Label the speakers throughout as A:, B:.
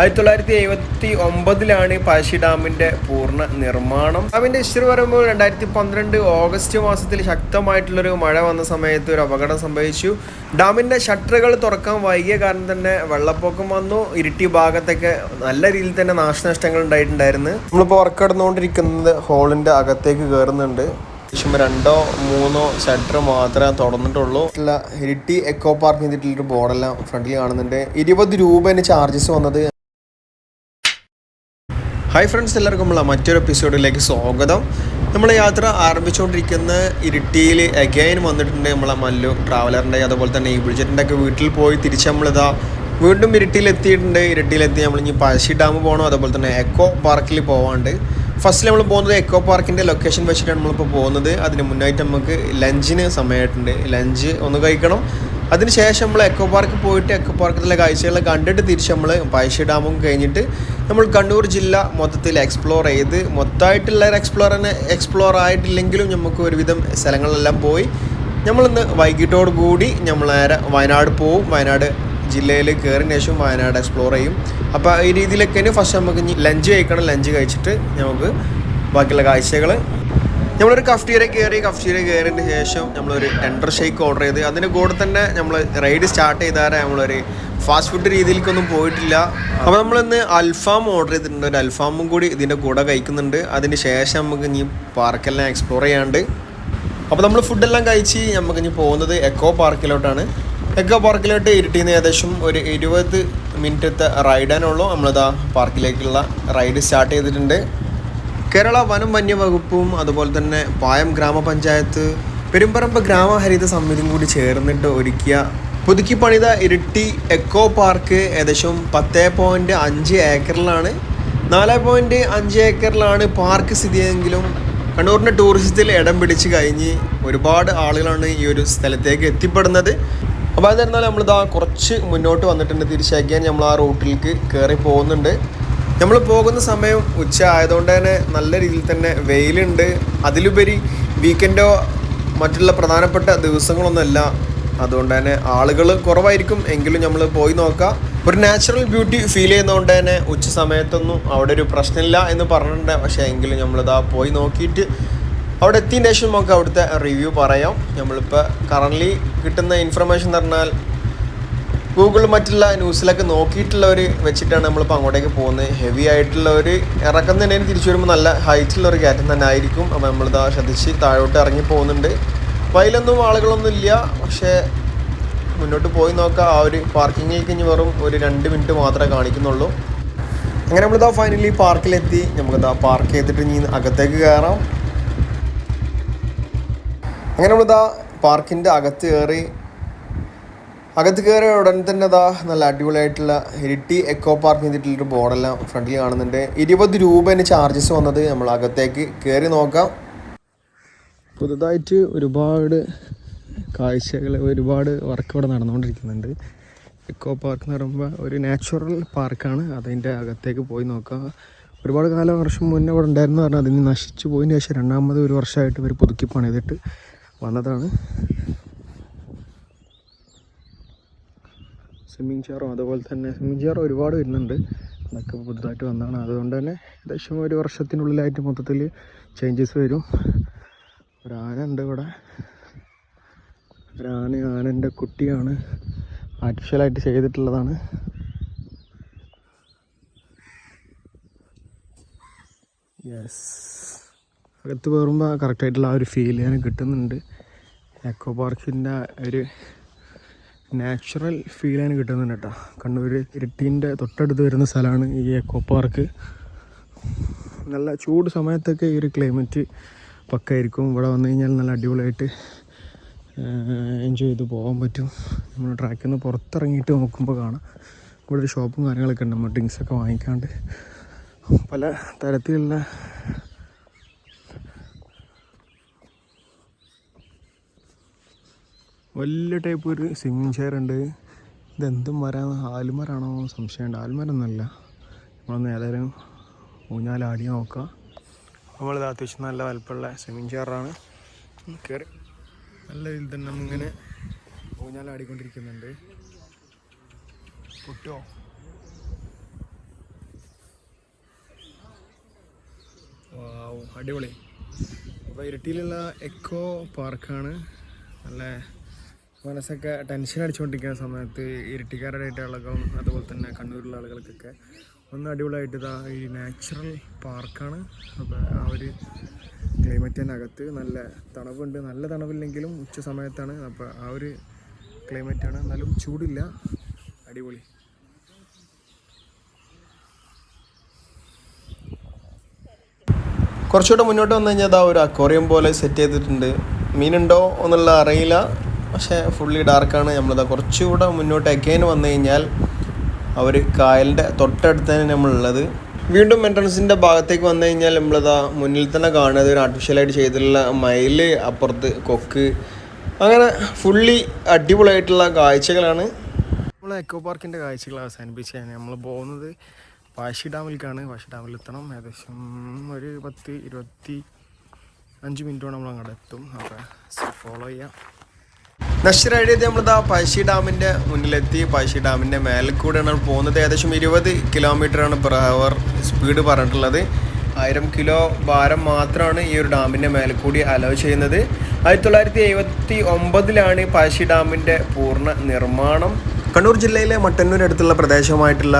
A: ആയിരത്തി തൊള്ളായിരത്തി എഴുപത്തി ഒമ്പതിലാണ് പഴശ്ശി ഡാമിന്റെ പൂർണ നിർമ്മാണം. ഡാമിന്റെ ഹിസ്റ്ററി പറയുമ്പോൾ രണ്ടായിരത്തി പന്ത്രണ്ട് ഓഗസ്റ്റ് മാസത്തിൽ ശക്തമായിട്ടുള്ളൊരു മഴ വന്ന സമയത്ത് ഒരു അപകടം സംഭവിച്ചു. ഡാമിന്റെ ഷട്ടറുകൾ തുറക്കാൻ വൈകിയ കാരണം തന്നെ വെള്ളപ്പൊക്കം വന്നു. ഇരിട്ടി ഭാഗത്തൊക്കെ നല്ല രീതിയിൽ തന്നെ നാശനഷ്ടങ്ങൾ ഉണ്ടായിട്ടുണ്ടായിരുന്നു. നമ്മളിപ്പോൾ വർക്ക് നടന്നുകൊണ്ടിരിക്കുന്നത് ഹോളിന്റെ അകത്തേക്ക് കയറുന്നുണ്ട് ഏകദേശം രണ്ടോ മൂന്നോ ഷട്ടർ മാത്രമേ തുറന്നിട്ടുള്ളൂ. ഇരിട്ടി എക്കോ പാർക്ക് ചെയ്തിട്ടുള്ളൊരു ബോർഡെല്ലാം ഫ്രണ്ടിൽ കാണുന്നുണ്ട്. ഇരുപത് രൂപേന് ചാർജസ് വന്നത് ഹായ് ഫ്രണ്ട്സ് എല്ലാവർക്കും ഉള്ള മറ്റൊരു എപ്പിസോഡിലേക്ക് സ്വാഗതം. നമ്മൾ യാത്ര ആരംഭിച്ചുകൊണ്ടിരിക്കുന്ന ഇരിട്ടിയിൽ അഗൈൻ വന്നിട്ടുണ്ട് നമ്മളെ മല്ലു ട്രാവലറിന്റെ അതുപോലെ തന്നെ ഈ ബുൾജറ്റിന്റെ ഒക്കെ വീട്ടിൽ പോയി തിരിച്ച് നമ്മളിതാ വീണ്ടും ഇരിട്ടിയിലെത്തിയിട്ടുണ്ട്. ഇരിട്ടിയിലെത്തി നമ്മൾ ഇനി പഴശ്ശി ഡാം പോകണം അതുപോലെ തന്നെ എക്കോ പാർക്കിൽ പോകാണ്ട് ഫസ്റ്റ് നമ്മൾ പോകുന്നത് എക്കോ പാർക്കിന്റെ ലൊക്കേഷൻ വെച്ചിട്ടാണ് നമ്മളിപ്പോൾ പോകുന്നത്. അതിന് മുന്നായിട്ട് നമുക്ക് ലഞ്ചിന് സമയമായിട്ടുണ്ട്. ലഞ്ച് ഒന്ന് കഴിക്കണം. അതിനുശേഷം നമ്മൾ എക്കോ പാർക്ക് പോയിട്ട് എക്കോ പാർക്കിലെ കാഴ്ചകൾ കണ്ടിട്ട് തിരിച്ച് നമ്മൾ പഴശ്ശി ഡാമും കഴിഞ്ഞിട്ട് നമ്മൾ കണ്ണൂർ ജില്ല മൊത്തത്തിൽ എക്സ്പ്ലോർ ചെയ്ത് മൊത്തമായിട്ടുള്ള ഒരു എക്സ്പ്ലോർ തന്നെ എക്സ്പ്ലോർ ആയിട്ടില്ലെങ്കിലും നമുക്ക് ഒരുവിധം സ്ഥലങ്ങളെല്ലാം പോയി. നമ്മളിന്ന് വൈകിട്ടോട് കൂടി നമ്മൾ നേരെ വയനാട് പോവും. വയനാട് ജില്ലയിൽ കയറിന് ശേഷം വയനാട് എക്സ്പ്ലോർ ചെയ്യും. അപ്പോൾ ഈ രീതിയിലൊക്കെ ഫസ്റ്റ് നമുക്ക് ലഞ്ച് കഴിക്കണം. ലഞ്ച് കഴിച്ചിട്ട് നമുക്ക് ബാക്കിയുള്ള കാഴ്ചകൾ നമ്മളൊരു കഫ്റ്റീര കയറി കഫ്റ്റീര കയറിയതിന് ശേഷം നമ്മളൊരു ടെൻഡർ ഷേക്ക് ഓർഡർ ചെയ്ത്. അതിന്റെ കൂടെ തന്നെ നമ്മൾ റൈഡ് സ്റ്റാർട്ട് ചെയ്താരെ നമ്മളൊരു ഫാസ്റ്റ് ഫുഡ് രീതിയിലേക്കൊന്നും പോയിട്ടില്ല. അപ്പോൾ നമ്മളിന്ന് അൽഫാം ഓർഡർ ചെയ്തിട്ടുണ്ട്. ഒരു അൽഫാമും കൂടി ഇതിന്റെ കൂടെ കഴിക്കുന്നുണ്ട്. അതിന് ശേഷം നമുക്ക് ഇനി പാർക്കെല്ലാം എക്സ്പ്ലോർ ചെയ്യാണ്ട് അപ്പോൾ നമ്മൾ ഫുഡെല്ലാം കഴിച്ച് നമുക്ക് ഇനി പോകുന്നത് എക്കോ പാർക്കിലോട്ടാണ് എക്കോ പാർക്കിലോട്ട് ഇരുട്ടിന്ന് ഏകദേശം ഒരു ഇരുപത് മിനിറ്റത്തെ റൈഡാനുള്ളൂ നമ്മളിതാ പാർക്കിലേക്കുള്ള റൈഡ് സ്റ്റാർട്ട് ചെയ്തിട്ടുണ്ട്. കേരള വനം വന്യവകുപ്പും അതുപോലെ തന്നെ പായം ഗ്രാമപഞ്ചായത്ത് പെരുമ്പറമ്പ് ഗ്രാമഹരിത സമിതിയും കൂടി ചേർന്നിട്ട് ഒരുക്കിയ പുതുക്കി പണിത ഇരിട്ടി എക്കോ പാർക്ക് ഏകദേശം പത്ത് പോയിന്റ് അഞ്ച് ഏക്കറിലാണ്. നാല് പോയിന്റ് അഞ്ച് ഏക്കറിലാണ് പാർക്ക് സ്ഥിതി ചെയ്തെങ്കിലും കണ്ണൂരിന്റെ ടൂറിസത്തിൽ ഇടം പിടിച്ച് കഴിഞ്ഞ് ഒരുപാട് ആളുകളാണ് ഈ ഒരു സ്ഥലത്തേക്ക് എത്തിപ്പെടുന്നത്. അപ്പോൾ അതായിരുന്നാലും നമ്മളിതാ കുറച്ച് മുന്നോട്ട് വന്നിട്ടുണ്ട്. തിരിച്ചയക്കാൻ നമ്മൾ ആ റൂട്ടിലേക്ക് കയറി പോകുന്നുണ്ട്. നമ്മൾ പോകുന്ന സമയം ഉച്ച ആയതുകൊണ്ട് തന്നെ നല്ല രീതിയിൽ തന്നെ വെയിലുണ്ട്. അതിലുപരി വീക്കെൻഡോ മറ്റുള്ള പ്രധാനപ്പെട്ട ദിവസങ്ങളൊന്നുമല്ല. അതുകൊണ്ട് തന്നെ ആളുകൾ കുറവായിരിക്കും. എങ്കിലും നമ്മൾ പോയി നോക്കാം. ഒരു നാച്ചുറൽ ബ്യൂട്ടി ഫീൽ ചെയ്യുന്നതുകൊണ്ട് തന്നെ ഉച്ച സമയത്തൊന്നും അവിടെ ഒരു പ്രശ്നമില്ല എന്ന് പറഞ്ഞിട്ടുണ്ട്. പക്ഷേ എങ്കിലും നമ്മളിതാ പോയി നോക്കിയിട്ട് അവിടെ എത്തിയതിന് ശേഷം നമുക്ക് അവിടുത്തെ റിവ്യൂ പറയാം. നമ്മളിപ്പോൾ കറന്റ്ലി കിട്ടുന്ന ഇൻഫർമേഷൻ എന്ന് പറഞ്ഞാൽ ഗൂഗിൾ മറ്റുള്ള ന്യൂസിലൊക്കെ നോക്കിയിട്ടുള്ളവർ വെച്ചിട്ടാണ് നമ്മളിപ്പോൾ അങ്ങോട്ടേക്ക് പോകുന്നത്. ഹെവി ആയിട്ടുള്ള ഒരു ഇറക്കം തന്നെ തിരിച്ചു വരുമ്പോൾ നല്ല ഹൈറ്റുള്ള ഒരു കയറ്റം തന്നെ ആയിരിക്കും. അപ്പോൾ നമ്മളിതാ ശ്രദ്ധിച്ച് താഴോട്ട് ഇറങ്ങി പോകുന്നുണ്ട്. വയലൊന്നും ആളുകളൊന്നും ഇല്ല. പക്ഷേ മുന്നോട്ട് പോയി നോക്കാം. ആ ഒരു പാർക്കിങ്ങിലേക്ക് ഇനി വെറും ഒരു രണ്ട് മിനിറ്റ് മാത്രമേ കാണിക്കുന്നുള്ളൂ. അങ്ങനെ നമ്മളിതാ ഫൈനലി പാർക്കിലെത്തി നമുക്കിതാ പാർക്ക് ചെയ്തിട്ട് ഇനി അകത്തേക്ക് കയറാം അങ്ങനെ നമ്മളിതാ പാർക്കിന്റെ അകത്ത് കയറി അകത്ത് കയറിയ ഉടൻ തന്നെ അതാ നല്ല അടിപൊളിയായിട്ടുള്ള ഇരിട്ടി എക്കോ പാർക്ക് ചെയ്തിട്ടുള്ളൊരു ബോർഡെല്ലാം ഫ്രണ്ടിൽ കാണുന്നുണ്ട്. ഇരുപത് രൂപേന് ചാർജസ് വന്നത് നമ്മൾ അകത്തേക്ക് കയറി നോക്കാം. പുതുതായിട്ട് ഒരുപാട് കാഴ്ചകൾ ഒരുപാട് വർക്ക് ഇവിടെ നടന്നുകൊണ്ടിരിക്കുന്നുണ്ട്. എക്കോ പാർക്ക് എന്ന് പറയുമ്പോൾ ഒരു നാച്ചുറൽ പാർക്കാണ് അതിന്റെ അകത്തേക്ക് പോയി നോക്കാം. ഒരുപാട് കാലം വർഷം മുന്നേ ഇവിടെ ഉണ്ടായിരുന്നു പറഞ്ഞാൽ അതിന് നശിച്ചു പോയതിന് ശേഷം രണ്ടാമത് ഒരു വർഷമായിട്ട് ഇവർ പുതുക്കി പണിതിട്ട് വന്നതാണ്. സ്വിമ്മിങ് ചെയറും അതുപോലെ തന്നെ സ്വിമ്മിങ് ചെയർ ഒരുപാട് വരുന്നുണ്ട്. അതൊക്കെ പുതുതായിട്ട് വന്നതാണ്. അതുകൊണ്ട് തന്നെ ഏകദേശം ഒരു വർഷത്തിനുള്ളിലായിട്ട് മൊത്തത്തിൽ ചേഞ്ചസ് വരും. ഒരു ആന ഉണ്ട് ഇവിടെ. ഒരാന ആന ആനന്റെ കുട്ടിയാണ്. ആർട്ടിഫിഷ്യലായിട്ട് ചെയ്തിട്ടുള്ളതാണ്. യെസ് അകത്ത് കയറുമ്പോൾ കറക്റ്റായിട്ടുള്ള ആ ഒരു ഫീൽ ഞാൻ കിട്ടുന്നുണ്ട്. എക്കോ പാർക്കിന്റെ ഒരു നാച്ചുറൽ ഫീലാണ് കിട്ടുന്നുണ്ട് കേട്ടോ. കണ്ണൂർ ഇരിട്ടീന്റെ തൊട്ടടുത്ത് വരുന്ന സ്ഥലമാണ് ഈ എക്കോ പാർക്ക് നല്ല ചൂട് സമയത്തൊക്കെ ഈ ഒരു ക്ലൈമറ്റ് പക്കായിരിക്കും. ഇവിടെ വന്നു കഴിഞ്ഞാൽ നല്ല അടിപൊളിയായിട്ട് എൻജോയ് ചെയ്ത് പോകാൻ പറ്റും. നമ്മൾ ട്രാക്കിൽ നിന്ന് പുറത്തിറങ്ങിയിട്ട് നോക്കുമ്പോൾ കാണാം. ഇവിടെ ഒരു ഷോപ്പും കാര്യങ്ങളൊക്കെ ഉണ്ട്. നമ്മൾ ഡ്രിങ്ക്സൊക്കെ വാങ്ങിക്കാണ്ട്. പല തരത്തിലുള്ള വലിയ ടൈപ്പ് ഒരു സ്വിമ്മിങ് ചെയർ ഉണ്ട്. ഇതെന്തും മരമാണ് ആൽമരാണോ? സംശയമുണ്ട് ആൽമരൊന്നുമല്ല. നമ്മളൊന്ന് ഏതായാലും ഊഞ്ഞാലാടി നോക്കാം. നമ്മളിത് അത്യാവശ്യം നല്ല വലപ്പുള്ള സ്വിമ്മിങ് ചെയറാണ് കയറി നല്ല ഇതിൽ തന്നെ നമ്മളിങ്ങനെ ഊഞ്ഞാലാടിക്കൊണ്ടിരിക്കുന്നുണ്ട്. പൊട്ടോ അടിപൊളി. അപ്പോൾ ഇരട്ടിയിലുള്ള എക്കോ പാർക്കാണ് നല്ല മനസ്സൊക്കെ ടെൻഷൻ അടിച്ചുകൊണ്ടിരിക്കുന്ന സമയത്ത് ഇരിട്ടിക്കാരുടെ ആളുകളും അതുപോലെ തന്നെ കണ്ണൂരിലുള്ള ആളുകൾക്കൊക്കെ ഒന്ന് അടിപൊളിയായിട്ട് ഇതാ ഈ നാച്ചുറൽ പാർക്കാണ് അപ്പോൾ ആ ഒരു ക്ലൈമറ്റിനകത്ത് നല്ല തണുപ്പുണ്ട്. നല്ല തണുപ്പില്ലെങ്കിലും ഉച്ച സമയത്താണ്. അപ്പോൾ ആ ഒരു ക്ലൈമറ്റാണ് എന്നാലും ചൂടില്ല. അടിപൊളി. കുറച്ചുകൂടെ മുന്നോട്ട് വന്നു കഴിഞ്ഞാൽ അതാ ഒരു അക്വറിയം പോലെ സെറ്റ് ചെയ്തിട്ടുണ്ട്. മീനുണ്ടോ? എന്നുള്ള അറിയില്ല. പക്ഷേ ഫുള്ളി ഡാർക്കാണ് നമ്മളിതാ കുറച്ചുകൂടെ മുന്നോട്ട് അഗൈൻ വന്നു കഴിഞ്ഞാൽ അവർ കായലിന്റെ തൊട്ടടുത്ത് തന്നെ നമ്മളുള്ളത്. വീണ്ടും എൻട്രൻസിന്റെ ഭാഗത്തേക്ക് വന്നു കഴിഞ്ഞാൽ നമ്മളിതാ മുന്നിൽ തന്നെ കാണുന്നത് ഒരു ആർട്ടിഫിഷ്യലായിട്ട് ചെയ്തിട്ടുള്ള മയിൽ അപ്പുറത്ത് കൊക്ക്. അങ്ങനെ ഫുള്ളി അടിപൊളിയായിട്ടുള്ള കാഴ്ചകളാണ്. നമ്മൾ എക്കോ പാർക്കിന്റെ കാഴ്ചകൾ അവസാനിപ്പിച്ചാണ് നമ്മൾ പോകുന്നത്. പാശി ഡാമിലേക്കാണ്. പാശി ഡാമിൽ എത്തണം ഏകദേശം ഒരു പത്ത് ഇരുപത്തി അഞ്ച് മിനിറ്റോടെ നമ്മൾ അങ്ങോട്ട് എത്തും. അപ്പോൾ ഫോളോ ചെയ്യാം. നശ്വരഴിയത് നമ്മളിതാ പഴശ്ശി ഡാമിന്റെ മുന്നിലെത്തി. പഴശ്ശി ഡാമിന്റെ മേലെ കൂടെയാണ് പോകുന്നത്. ഏകദേശം ഇരുപത് കിലോമീറ്ററാണ് പെർ അവർ സ്പീഡ് പറഞ്ഞിട്ടുള്ളത്. ആയിരം കിലോ ഭാരം മാത്രമാണ് ഈ ഒരു ഡാമിന്റെ മേലെ കൂടി അലോ ചെയ്യുന്നത്. ആയിരത്തി തൊള്ളായിരത്തി എഴുപത്തി ഒമ്പതിലാണ് പഴശ്ശി ഡാമിന്റെ പൂർണ നിർമ്മാണം. കണ്ണൂർ ജില്ലയിലെ മട്ടന്നൂർ അടുത്തുള്ള പ്രദേശമായിട്ടുള്ള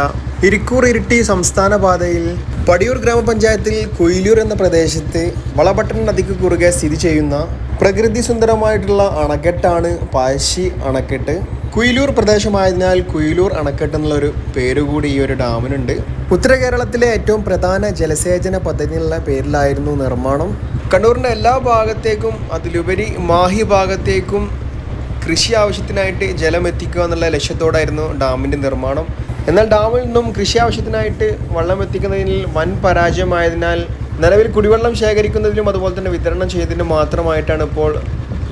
A: ഇരിക്കൂർ ഇരിട്ടി സംസ്ഥാന പാതയിൽ പടിയൂർ ഗ്രാമപഞ്ചായത്തിൽ കൊയിലൂർ എന്ന പ്രദേശത്ത് വളപട്ടൺ നദിക്ക് കുറുകെ സ്ഥിതി ചെയ്യുന്ന പ്രകൃതി സുന്ദരമായിട്ടുള്ള അണക്കെട്ടാണ് പാശി അണക്കെട്ട്. കുയിലൂർ പ്രദേശമായതിനാൽ കുയിലൂർ അണക്കെട്ട് എന്നുള്ളൊരു പേര് കൂടി ഈ ഒരു ഡാമിനുണ്ട്. ഉത്തര കേരളത്തിലെ ഏറ്റവും പ്രധാന ജലസേചന പദ്ധതി എന്നുള്ള പേരിലായിരുന്നു നിർമ്മാണം. കണ്ണൂരിന്റെ എല്ലാ ഭാഗത്തേക്കും അതിലുപരി മാഹി ഭാഗത്തേക്കും കൃഷി ആവശ്യത്തിനായിട്ട് ജലം എത്തിക്കുക എന്നുള്ള ലക്ഷ്യത്തോടായിരുന്നു ഡാമിന്റെ നിർമ്മാണം. എന്നാൽ ഡാമിൽ നിന്നും കൃഷി ആവശ്യത്തിനായിട്ട് വെള്ളം എത്തിക്കുന്നതിൽ വൻ പരാജയമായതിനാൽ നിലവിൽ കുടിവെള്ളം ശേഖരിക്കുന്നതിലും അതുപോലെ തന്നെ വിതരണം ചെയ്തതിനും മാത്രമായിട്ടാണ് ഇപ്പോൾ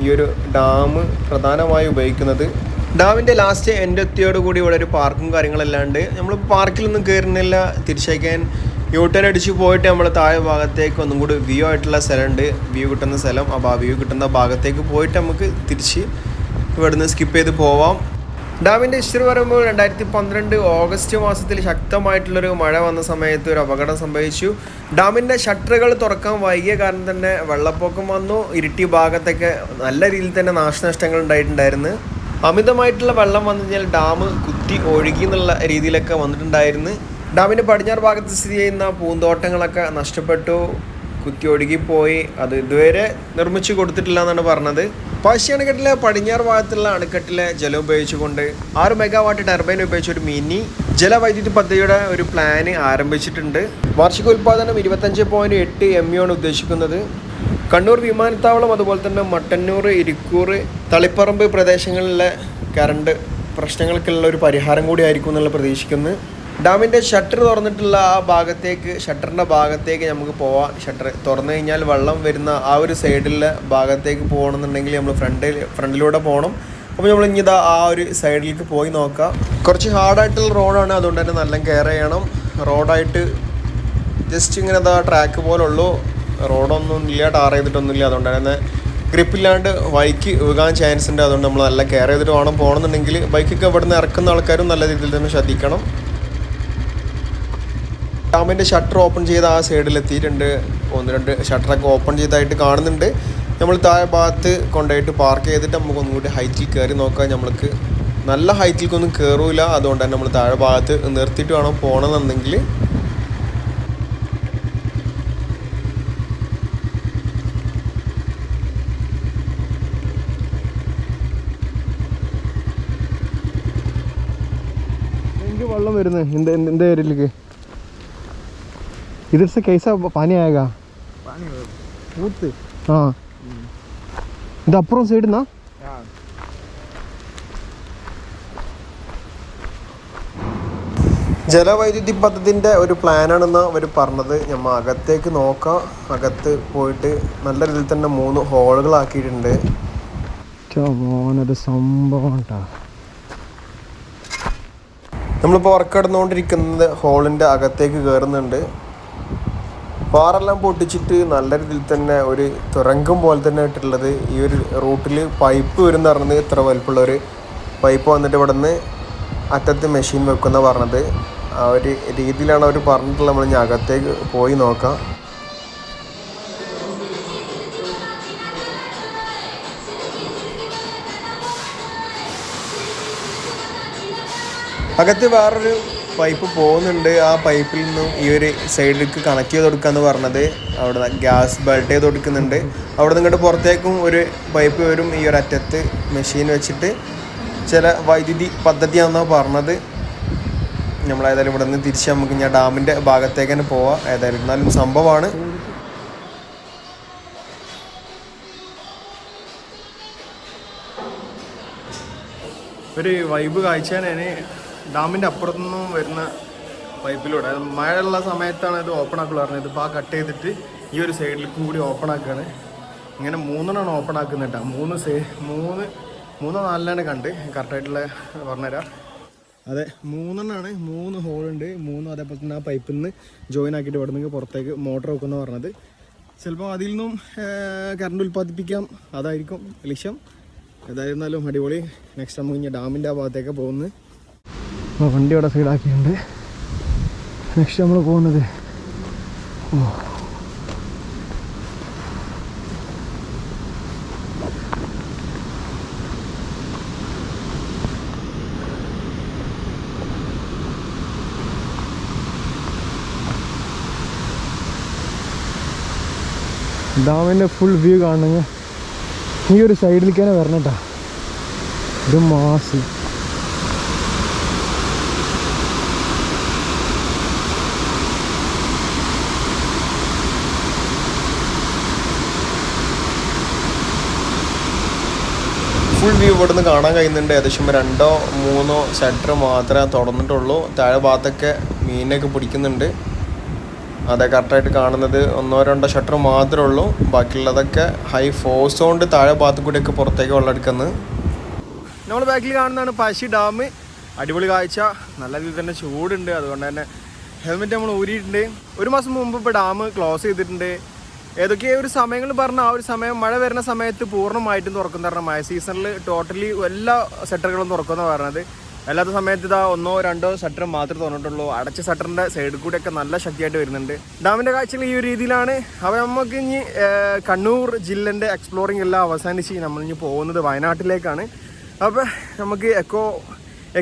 A: ഈ ഒരു ഡാം പ്രധാനമായി ഉപയോഗിക്കുന്നത്. ഡാമിന്റെ ലാസ്റ്റ് എന്റെ എത്തിയോടുകൂടി ഇവിടെ ഒരു പാർക്കും കാര്യങ്ങളെല്ലാം ഉണ്ട്. നമ്മൾ പാർക്കിലൊന്നും കയറുന്നില്ല തിരിച്ചയക്കാൻ യൂട്ടേൺ അടിച്ച് പോയിട്ട് നമ്മൾ താഴെ ഭാഗത്തേക്ക് ഒന്നും കൂടി വ്യൂ ആയിട്ടുള്ള സ്ഥലമുണ്ട്. വ്യൂ കിട്ടുന്ന സ്ഥലം. അപ്പോൾ ആ വ്യൂ കിട്ടുന്ന ഭാഗത്തേക്ക് പോയിട്ട് നമുക്ക് തിരിച്ച് ഇവിടുന്ന് സ്കിപ്പ് ചെയ്ത് പോവാം. ഡാമിന്റെ ഹിസ്റ്ററി പറയുമ്പോൾ രണ്ടായിരത്തി പന്ത്രണ്ട് ഓഗസ്റ്റ് മാസത്തിൽ ശക്തമായിട്ടുള്ളൊരു മഴ വന്ന സമയത്ത് ഒരു അപകടം സംഭവിച്ചു. ഡാമിന്റെ ഷട്ടറുകൾ തുറക്കാൻ വൈകിയ കാരണം തന്നെ വെള്ളപ്പൊക്കം വന്നു. ഇരിട്ടി ഭാഗത്തൊക്കെ നല്ല രീതിയിൽ തന്നെ നാശനഷ്ടങ്ങൾ ഉണ്ടായിട്ടുണ്ടായിരുന്നു. അമിതമായിട്ടുള്ള വെള്ളം വന്നു കഴിഞ്ഞാൽ ഡാം കുത്തി ഒഴുകി എന്നുള്ള രീതിയിലൊക്കെ വന്നിട്ടുണ്ടായിരുന്നു. ഡാമിന്റെ പടിഞ്ഞാറ് ഭാഗത്ത് സ്ഥിതി ചെയ്യുന്ന പൂന്തോട്ടങ്ങളൊക്കെ നഷ്ടപ്പെട്ടു. കുത്തി ഒഴുകിപ്പോയി അത് ഇതുവരെ നിർമ്മിച്ചു കൊടുത്തിട്ടില്ല എന്നാണ് പറഞ്ഞത്. പശ്ചി അണക്കെട്ടിലെ പടിഞ്ഞാറ് ഭാഗത്തുള്ള അണക്കെട്ടിലെ ജലം ഉപയോഗിച്ചുകൊണ്ട് ആറ് മെഗാവാട്ട് ടർബൈൻ ഉപയോഗിച്ച് ഒരു മിനി ജലവൈദ്യുതി പദ്ധതിയുടെ ഒരു പ്ലാൻ ആരംഭിച്ചിട്ടുണ്ട്. വാർഷിക ഉൽപ്പാദനം ഇരുപത്തഞ്ച് പോയിന്റ് എട്ട് എം യു ആണ് ഉദ്ദേശിക്കുന്നത്. കണ്ണൂർ വിമാനത്താവളം അതുപോലെ തന്നെ മട്ടന്നൂർ ഇരിക്കൂർ തളിപ്പറമ്പ് പ്രദേശങ്ങളിലെ കറണ്ട് പ്രശ്നങ്ങൾക്കുള്ള ഒരു പരിഹാരം കൂടി ആയിരിക്കും എന്നുള്ള പ്രതീക്ഷിക്കുന്നു. ഡാമിന്റെ ഷട്ടർ തുറന്നിട്ടുള്ള ആ ഭാഗത്തേക്ക് ഷട്ടറിന്റെ ഭാഗത്തേക്ക് നമുക്ക് പോവാം. ഷട്ടർ തുറന്നു കഴിഞ്ഞാൽ വെള്ളം വരുന്ന ആ ഒരു സൈഡിലെ ഭാഗത്തേക്ക് പോകണമെന്നുണ്ടെങ്കിൽ നമ്മൾ ഫ്രണ്ടിൽ ഫ്രണ്ടിലൂടെ പോകണം. അപ്പോൾ നമ്മൾ ഇനി ഇതാ ആ ഒരു സൈഡിലേക്ക് പോയി നോക്കാം. കുറച്ച് ഹാർഡായിട്ടുള്ള റോഡാണ് അതുകൊണ്ട് തന്നെ നല്ല കെയർ ചെയ്യണം. റോഡായിട്ട് ജസ്റ്റ് ഇങ്ങനെ ഇതാ ട്രാക്ക് പോലെ ഉള്ളൂ. റോഡൊന്നും ഇല്ല ടാർ ചെയ്തിട്ടൊന്നുമില്ല അതുകൊണ്ട് തന്നെ ഗ്രിപ്പില്ലാണ്ട് ബൈക്ക് വീകാൻ ചാൻസ് ഉണ്ട്. അതുകൊണ്ട് നമ്മൾ നല്ല കെയർ ചെയ്തിട്ട് വേണം പോകണമെന്നുണ്ടെങ്കിൽ ബൈക്കൊക്കെ ഇവിടെ നിന്ന് ഇറക്കുന്ന ആൾക്കാരും നല്ല രീതിയിൽ തന്നെ ശ്രദ്ധിക്കണം. ഡാമിന്റെ ഷട്ടർ ഓപ്പൺ ചെയ്ത് ആ സൈഡിൽ എത്തിയിട്ടുണ്ട്. ഒന്ന് രണ്ട് ഷട്ടറൊക്കെ ഓപ്പൺ ചെയ്തായിട്ട് കാണുന്നുണ്ട്. നമ്മൾ താഴെ ഭാഗത്ത് കൊണ്ടുപോയിട്ട് പാർക്ക് ചെയ്തിട്ട് നമുക്ക് ഒന്നുകൂടി ഹൈറ്റിൽ കയറി നോക്കാം. നമ്മൾക്ക് നല്ല ഹൈറ്റിലേക്കൊന്നും കയറൂല. അതുകൊണ്ട് തന്നെ നമ്മൾ താഴെ ഭാഗത്ത് നിർത്തിയിട്ട് വേണം പോകണമെന്നുണ്ടെങ്കിൽ. വെള്ളം വരുന്നത് എന്താ എന്താ ഏരിയയിലേക്ക്? इधर से कैसा पानी आएगा
B: पानी ऊँट
A: हाँ ഇത് അപ്പുറം സൈഡിൽ നിന്നാ
B: हाँ
A: ജലവൈദ്യുതി പദ്ധതിൻ്റെ ഒരു പ്ലാനാണെന്ന് അവർ പറഞ്ഞത് നമ്മൾ അകത്തേക്ക് നോക്കാം അകത്ത് പോയിട്ട് നല്ല രീതിയിൽ തന്നെ മൂന്ന് ഹോളുകളാക്കിയിട്ടുണ്ട് മോനത് സംഭവം നമ്മളിപ്പോൾ വർക്ക് നടന്നുകൊണ്ടിരിക്കുന്നത് ഹോളിൻ്റെ അകത്തേക്ക് കയറുന്നുണ്ട് പാറെല്ലാം പൊട്ടിച്ചിട്ട് നല്ല രീതിയിൽ തന്നെ ഒരു തുരങ്കം പോലെ തന്നെ ഇട്ടിട്ടുള്ളത് ഈ ഒരു റൂട്ടിൽ പൈപ്പ് വരുന്ന പറഞ്ഞത് ഇത്ര വലുപ്പമുള്ള ഒരു പൈപ്പ് വന്നിട്ട് ഇവിടെ നിന്ന് അറ്റത്ത് മെഷീൻ വെക്കുന്ന പറഞ്ഞത്. ആ ഒരു രീതിയിലാണ് അവർ പറഞ്ഞിട്ടുള്ളത്. നമ്മൾ ഇനി അകത്തേക്ക് പോയി നോക്കാം. അകത്ത് വേറൊരു പൈപ്പ് പോകുന്നുണ്ട്. ആ പൈപ്പിൽ നിന്നും ഈ ഒരു സൈഡിലേക്ക് കണക്ട് ചെയ്ത് കൊടുക്കാന്ന് പറഞ്ഞത്. അവിടെ ഗ്യാസ് ബെൽറ്റ് ചെയ്ത് കൊടുക്കുന്നുണ്ട്. അവിടെ നിന്ന് പുറത്തേക്കും ഒരു പൈപ്പ് വരും. ഈ ഒരു അറ്റത്ത് മെഷീൻ വെച്ചിട്ട്. ചില വൈദ്യുതി പദ്ധതിയാണെന്നാണ് പറഞ്ഞത്. നമ്മളേതായാലും ഇവിടെ നിന്ന് തിരിച്ച് നമുക്ക് ഞാൻ ഡാമിന്റെ ഭാഗത്തേക്ക് തന്നെ പോവാം. ഏതായാലും എന്നാലും സംഭവമാണ്. ഒരു വൈബ് കാഴ്ചയാണ്. ഡാമിന്റെ അപ്പുറത്തുനിന്നും വരുന്ന പൈപ്പിലൂടെ. മഴയുള്ള സമയത്താണ് ഇത് ഓപ്പൺ ആക്കുക പറഞ്ഞത് ഇപ്പോൾ ആ കട്ട് ചെയ്തിട്ട് ഈ ഒരു സൈഡിൽ കൂടി ഓപ്പൺ ആക്കുകയാണ് ഇങ്ങനെ മൂന്നെണ്ണം ഓപ്പൺ ആക്കുന്നുണ്ട് മൂന്ന് സൈ മൂന്ന് മൂന്നോ നാലിനാണ് കണ്ട്. കറക്റ്റായിട്ടുള്ള പറഞ്ഞുതരാം. അതെ മൂന്നെണ്ണമാണ് മൂന്ന് ഹോളുണ്ട് മൂന്നും അതേപോലെ തന്നെ ആ പൈപ്പിൽ നിന്ന് ജോയിൻ ആക്കിയിട്ട് ഇവിടെ നിന്ന് പുറത്തേക്ക് മോട്ടർ വെക്കുമെന്ന് പറഞ്ഞത്. ചിലപ്പോൾ അതിൽ നിന്നും കറണ്ട് ഉൽപ്പാദിപ്പിക്കാം. അതായിരിക്കും ലക്ഷ്യം. ഏതായിരുന്നാലും അടിപൊളി. നെക്സ്റ്റ് നമുക്ക് ഇനി ഡാമിന്റെ ആ ഭാഗത്തേക്ക് പോകുന്നത്. വണ്ടി അവിടെ സൈഡാക്കിയിട്ടുണ്ട്. നെക്സ്റ്റ് നമ്മൾ പോകുന്നത്. ഓ. ഡാമിന്റെ ഫുൾ വ്യൂ കാണണമെങ്കിൽ ഈ ഒരു സൈഡിലേക്ക് വരണം കേട്ടോ ഇത് മാസ് ഫുൾ വ്യൂ ഇവിടുന്ന് കാണാൻ കഴിയുന്നുണ്ട്. ഏകദേശം രണ്ടോ മൂന്നോ ഷട്ടർ മാത്രമേ തുറന്നിട്ടുള്ളൂ. താഴെ ഭാഗത്തൊക്കെ മീനൊക്കെ പിടിക്കുന്നുണ്ട്. അതെ കറക്റ്റായിട്ട് കാണുന്നത് ഒന്നോ രണ്ടോ ഷട്ടർ മാത്രമേ ഉള്ളൂ. ബാക്കിയുള്ളതൊക്കെ ഹൈ ഫോഴ്സ് കൊണ്ട് താഴെ ഭാഗത്തു കൂടിയൊക്കെ പുറത്തേക്ക് വെള്ളം എടുക്കുന്നത് നമ്മൾ ബാക്കിൽ കാണുന്നതാണ് പശി ഡാം. അടിപൊളി കാഴ്ച. നല്ല രീതിയിൽ തന്നെ ചൂടുണ്ട്. അതുകൊണ്ട് തന്നെ ഹെൽമെറ്റ് നമ്മൾ ഊരിയിട്ടുണ്ട്. ഒരു മാസം മുമ്പ് ഇപ്പോൾ ഡാം ക്ലോസ് ചെയ്തിട്ടുണ്ട്. ഏതൊക്കെ ഒരു സമയങ്ങൾ പറഞ്ഞ ആ ഒരു സമയം മഴ വരുന്ന സമയത്ത് പൂർണമായിട്ടും തുറക്കുന്ന തരണം മഴ. സീസണിൽ ടോട്ടലി എല്ലാ സെറ്ററുകളും തുറക്കുന്ന പറഞ്ഞത് അല്ലാത്ത സമയത്ത് ഇതാ ഒന്നോ രണ്ടോ ഷട്ടർ മാത്രമേ തുറന്നിട്ടുള്ളൂ. അടച്ച ഷട്ടറിന്റെ സൈഡിൽ കൂടെയൊക്കെ നല്ല ശക്തിയായിട്ട് വരുന്നുണ്ട്. ഡാമിന്റെ കാഴ്ചകൾ ഈ ഒരു രീതിയിലാണ്. അപ്പോൾ നമുക്ക് ഇനി കണ്ണൂർ ജില്ലന്റെ എക്സ്പ്ലോറിംഗ് എല്ലാം അവസാനിച്ച് നമ്മൾ ഇനി പോകുന്നത് വയനാട്ടിലേക്കാണ്. അപ്പോൾ നമുക്ക് എക്കോ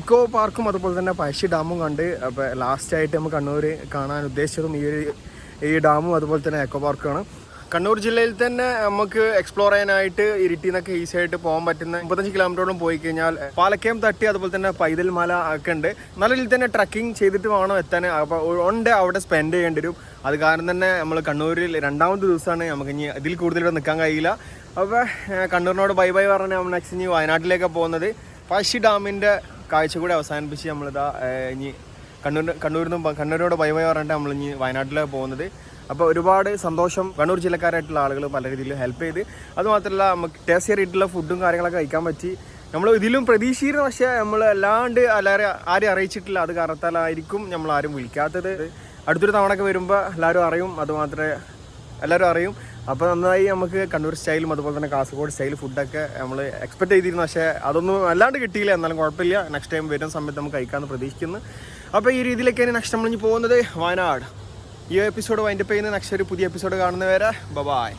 A: എക്കോ പാർക്കും അതുപോലെ തന്നെ പഴശ്ശി ഡാമും കണ്ട് അപ്പോൾ ലാസ്റ്റായിട്ട് നമുക്ക് കണ്ണൂർ കാണാൻ ഉദ്ദേശിച്ചതും ഈ ഒരു ഈ ഡാമും അതുപോലെ തന്നെ എക്കോ പാർക്കാണ് കണ്ണൂർ ജില്ലയിൽ തന്നെ നമുക്ക് എക്സ്പ്ലോർ ചെയ്യാനായിട്ട് ഇരിട്ടി നിന്നൊക്കെ ഈസി ആയിട്ട് പോകാൻ പറ്റുന്ന മുപ്പത്തഞ്ച് കിലോമീറ്ററോളം പോയി കഴിഞ്ഞാൽ പാലക്കയം തട്ടി അതുപോലെ തന്നെ പൈതൽ മല ഒക്കെ ഉണ്ട്. നല്ല രീതിയിൽ തന്നെ ട്രക്കിംഗ് ചെയ്തിട്ട് വേണം എത്താൻ. അപ്പോൾ വൺ ഡേ അവിടെ സ്പെൻഡ് ചെയ്യേണ്ടി വരും. അത് കാരണം തന്നെ നമ്മൾ കണ്ണൂരിൽ രണ്ടാമത്തെ ദിവസമാണ് നമുക്ക് ഇനി ഇതിൽ കൂടുതൽ ഇവിടെ നിൽക്കാൻ കഴിയില്ല. അപ്പോൾ കണ്ണൂരിനോട് ബൈ ബൈ പറഞ്ഞ് നമ്മൾ നെക്സ്റ്റ് ഇനി വയനാട്ടിലേക്കാണ് പോകുന്നത്. പഴശ്ശി ഡാമിന്റെ കാഴ്ച കൂടി അവസാനിപ്പിച്ച് നമ്മളിതാ ഇനി കണ്ണൂർ കണ്ണൂരിൽ നിന്നും കണ്ണൂരിനോട് ബൈ ബൈ പറഞ്ഞിട്ട് നമ്മൾ ഇനി വയനാട്ടിലേക്ക് പോകുന്നത്. അപ്പോൾ ഒരുപാട് സന്തോഷം കണ്ണൂർ ജില്ലക്കാരായിട്ടുള്ള ആളുകൾ പല രീതിയിൽ ഹെൽപ്പ് ചെയ്ത്. അതുമാത്രമല്ല നമുക്ക് ടേസ്റ്റ് ആയിട്ടുള്ള ഫുഡും കാര്യങ്ങളൊക്കെ കഴിക്കാൻ പറ്റി. നമ്മൾ ഇതിലും പ്രതീക്ഷിച്ചിരുന്നു പക്ഷേ നമ്മൾ അല്ലാണ്ട് എല്ലാവരും ആരും അറിയിച്ചിട്ടില്ല. അത് കാരണത്താലായിരിക്കും നമ്മൾ ആരും വിളിക്കാത്തത്. അടുത്തൊരു തവണയൊക്കെ വരുമ്പോൾ എല്ലാവരും അറിയും. അതുമാത്രമേ എല്ലാവരും അറിയും. അപ്പോൾ നന്നായി നമുക്ക് കണ്ണൂർ സ്റ്റൈലും അതുപോലെ തന്നെ കാസർഗോഡ് സ്റ്റൈൽ ഫുഡൊക്കെ നമ്മൾ എക്സ്പെക്ട് ചെയ്തിരുന്നു. പക്ഷേ അതൊന്നും അല്ലാണ്ട് കിട്ടിയില്ല. എന്നാലും കുഴപ്പമില്ല. നെക്സ്റ്റ് ടൈം വരുന്ന സമയത്ത് നമുക്ക് കഴിക്കാമെന്ന് പ്രതീക്ഷിക്കുന്നു. അപ്പോൾ ഈ രീതിയിലൊക്കെയാണ് നെക്സ്റ്റ് നമ്മൾ ഇനി പോകുന്നത്. വയനാട്. ഈ എപ്പിസോഡ് വൈൻഡപ്പ് ചെയ്യുന്ന നെക്സ്റ്റ് ഒരു പുതിയ എപ്പിസോഡ് കാണുന്നവരെ ബബായ്